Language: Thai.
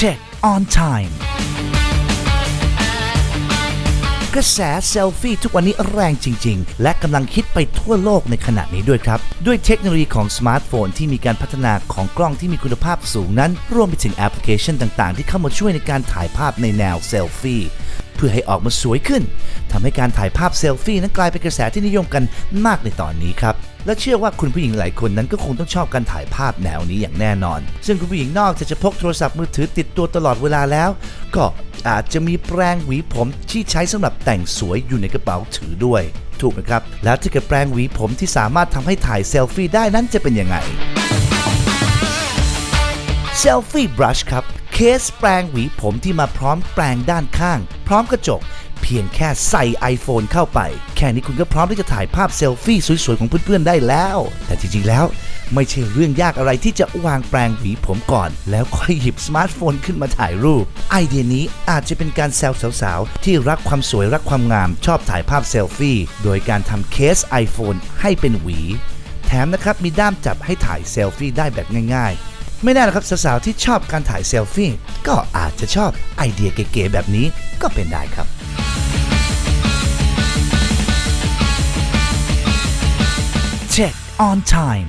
Check on time กระแสเซลฟี่ทุกวันนี้แรงจริง ๆ และกำลังคิดไปทั่วโลกในขณะนี้ด้วยครับ ด้วยเทคโนโลยีของสมาร์ทโฟนที่มีการพัฒนาของกล้องที่มีคุณภาพสูงนั้น รวมไปถึงแอปพลิเคชันต่างๆ ที่เข้ามาช่วยในการถ่ายภาพในแนวเซลฟี่ เพื่อให้ออกมาสวยขึ้นทำให้การถ่ายภาพเซลฟี่นั้นกลายเป็นกระแสที่นิยมกันมากในตอนนี้ครับและเชื่อว่าคุณผู้หญิงหลายคนนั้นก็คงต้องชอบการถ่ายภาพแนวนี้อย่างแน่นอน ซึ่งคุณผู้หญิงนอกจากจะพกโทรศัพท์มือถือติดตัวตลอดเวลาแล้ว ก็อาจจะมีแปรงหวีผมที่ใช้สำหรับแต่งสวยอยู่ในกระเป๋าถือด้วย ถูกไหมครับ แล้วถ้าเกิดแปรงหวีผมที่สามารถทำให้ถ่ายเซลฟี่ได้นั้นจะเป็นยังไงเซลฟี่บรัชครับ เคสแปรงหวีผมที่มาพร้อมแปรงด้านข้าง พร้อมกระจก เพียงแค่ใส่ iPhone เข้าไป แค่นี้คุณก็พร้อมที่จะถ่ายภาพเซลฟี่สวยๆ ของเพื่อนๆได้แล้ว แต่จริงๆแล้วไม่ใช่เรื่องยากอะไรที่จะวางแปรงหวีผมก่อน แล้วค่อยหยิบสมาร์ทโฟนขึ้นมาถ่ายรูป ไอเดียนี้อาจจะเป็นการแซวสาวๆ ที่รักความสวยรักความงามชอบถ่ายภาพเซลฟี่ โดยการทำเคส iPhone ให้เป็นหวี แถมนะครับมีด้ามจับให้ถ่ายเซลฟี่ได้แบบง่ายๆ ไม่แน่นะครับสาวๆที่ชอบการถ่ายเซลฟี่ก็อาจจะชอบไอเดียเก๋ๆแบบนี้ก็เป็นได้ครับ Check on time